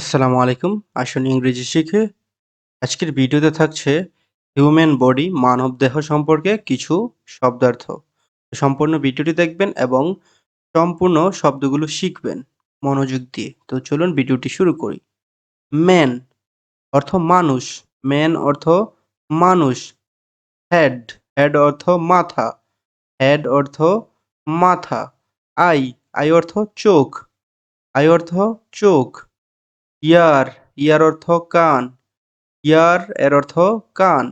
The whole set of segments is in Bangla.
আসসালামু আলাইকুম। আসুন ইংরেজি শিখে আজকের ভিডিওতে থাকছে হিউম্যান বডি মানব দেহ সম্পর্কে কিছু শব্দার্থ। সম্পূর্ণ ভিডিওটি দেখবেন এবং সম্পূর্ণ শব্দগুলো শিখবেন মনোযোগ দিয়ে। তো চলুন ভিডিওটি শুরু করি। ম্যান অর্থ মানুষ। ম্যান অর্থ মানুষ। হেড হেড অর্থ মাথা। হেড অর্থ মাথা। আই আই অর্থ চোখ। আই অর্থ চোখ। ইয়ার ইয়ার অর্থ কান, ইয়ার এর অর্থ কান,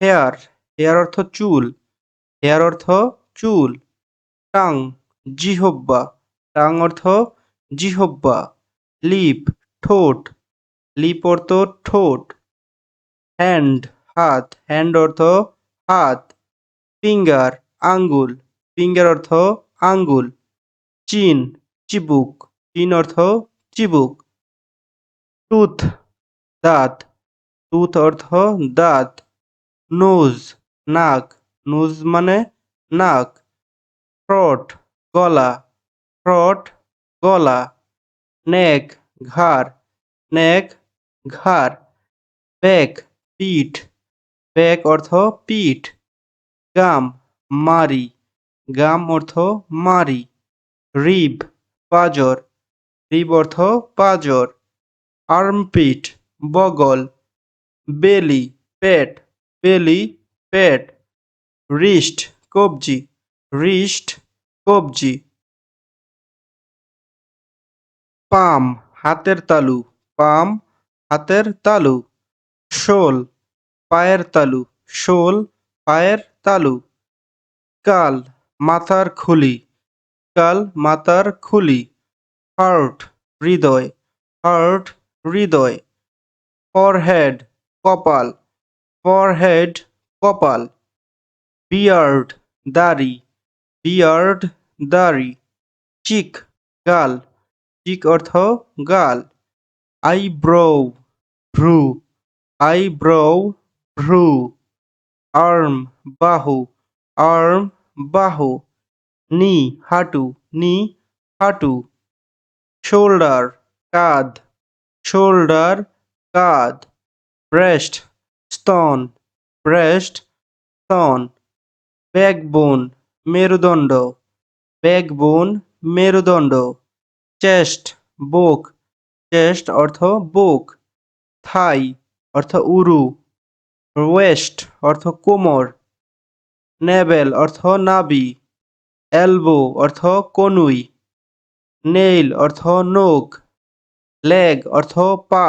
হেয়ার হেয়ার অর্থ চুল, হেয়ার অর্থ চুল, টাং, জিহব্বা, টাং অর্থ জিহব্বা, লিপ, ঠোঁট, লিপ অর্থ ঠোঁট, হ্যান্ড, হাত, হ্যান্ড অর্থ হাত, ফিঙ্গার, আঙ্গুল, ফিঙ্গার অর্থ আঙ্গুল, চিন, চিবুক, চিন অর্থ চিবুক। টুথ, দাঁত। টুথ অর্থ দাঁত। নোজ, নাক। নোজ মানে নাক। থ্রট, গলা। থ্রট, গলা। নেক, ঘাড়। নেক, ঘাড়। ব্যাক, পিঠ। ব্যাক অর্থ পিঠ। গাম মারি গাম অর্থ মারি রিব, পাজর। রিব অর্থ পাজর। আর্মপিট, বগল, বেলি, পেট বেলি, পেট, রিস্ট, কবজি রিস্ট, কবজি। পাম, হাতের তালু, পাম, হাতের তালু। শোল, পায়ের তালু, শোল, পায়ের তালু। কাল, মাথার খুলি, কাল, মাথার খুলি। হার্ট, হৃদয়, হার্ট হৃদয় ফরহেড কপাল ফরহেড কপাল বিয়ার্ড দাড়ি বিয়ার্ড দাড়ি চিক গাল চিক অর্থ গাল আইব্রো ভ্রু আইব্রো ভ্রু আর্ম বাহু আর্ম বাহু নি হাঁটু নি হাঁটু শোল্ডার কাঁধ শোল্ডার কাঁধ ব্রেস্ট স্তন ব্রেস্ট স্তন ব্যাকবোন মেরুদণ্ড ব্যাকবোন মেরুদণ্ড চেস্ট বুক চেস্ট অর্থ বুক থাই অর্থ উরু ওয়েস্ট অর্থ কোমর নেবেল অর্থ নাবি এলবো অর্থ কনুই নেইল অর্থ নখ লেগ অর্থ পা।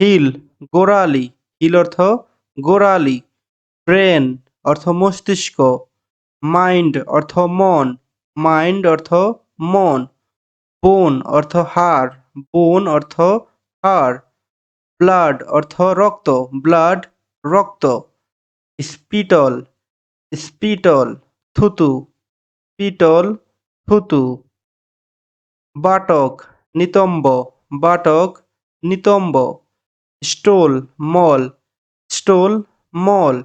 হিল, গোড়ালি। হিল অর্থ গোড়ালি। ব্রেন অর্থ মস্তিষ্ক। মাইন্ড অর্থ মন। মাইন্ড অর্থ মন। বোন অর্থ হাড়। বোন অর্থ হাড়। ব্লাড অর্থ রক্ত। ব্লাড, রক্ত। স্পিটল স্পিটল, থুতু। পিটল থুতু। বাটক, নিতম্ব বাটক, নিতম্ব, স্টোল, মল স্টোল, মল,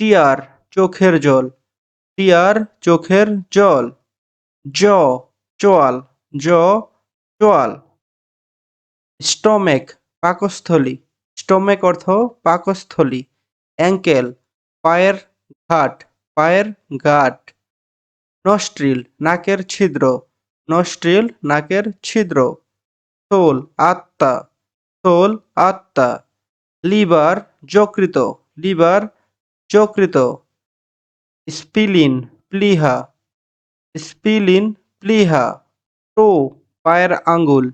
টিয়ার, চোখের জল, টিয়ার, চোখের জল, জ, চোয়াল জ, চোয়াল। স্টমেক, পাকস্থলী, স্টমেক অর্থ পাকস্থলী, অ্যাঙ্কেল, পায়ের ঘাট পায়ের ঘাট। নস্ট্রিল, নাকের ছিদ্র নস্ট্রিল নাকের ছিদ্র। সোল আত্মা। সোল আত্মা। লিভার যকৃত। লিভার যকৃত। স্পিলিন প্লিহা। স্পিলিন প্লিহা। টো পায়ের আঙ্গুল।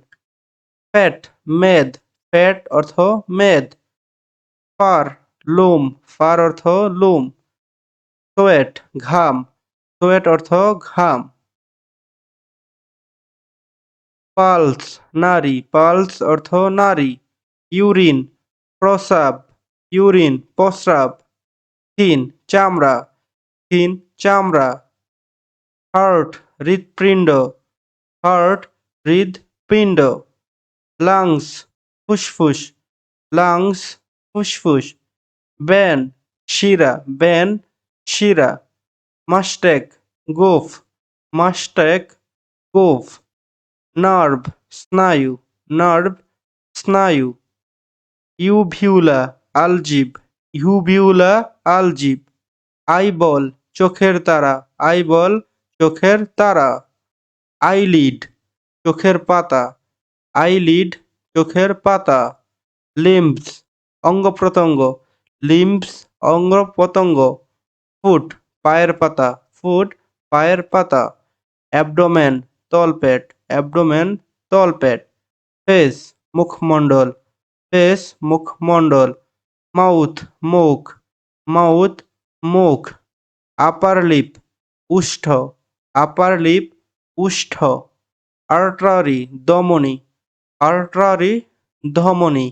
ফ্যাট মেদ। ফ্যাট অর্থ মেদ। ফার লোম। ফার অর্থ লোম। সোয়েট ঘাম। সোয়েট অর্থ ঘাম। পালস নারী পালস অর্থ নারী ইউরিন প্রস্রাব ইউরিন প্রস্রাব থিন চামড়া থিন চামড়া হার্ট হৃৎপিণ্ড হার্ট হৃৎপিণ্ড লাংস ফুসফুস লাংস ফুসফুস ব্যান শিরা ব্যান শিরা মাস্টেক গোফ মাস্টেক গোফ নার্ভ, স্নায়ু নার্ভ, স্নায়ু, ইউভিউলা, আলজিব ইউভিউলা, আলজিব, আইবল, চোখের তারা, আইবল, চোখের তারা, আইলিড, চোখের পাতা, আইলিড, চোখের পাতা লিম্বস অঙ্গ প্রত্যঙ্গ লিম্বস অঙ্গ প্রত্যঙ্গ ফুট, পায়ের পাতা, ফুট, পায়ের পাতা, অ্যাবডোমেন, তলপেট। অ্যাবডোমেন তলপেট ফেস মুখমণ্ডল ফেস মুখমণ্ডল, মাউথ মুখ মাউথ মুখ, আপার লিপ উষ্ঠ, আপার লিপ উষ্ঠ, আর্টারি দমনী, আর্টারি ধমনী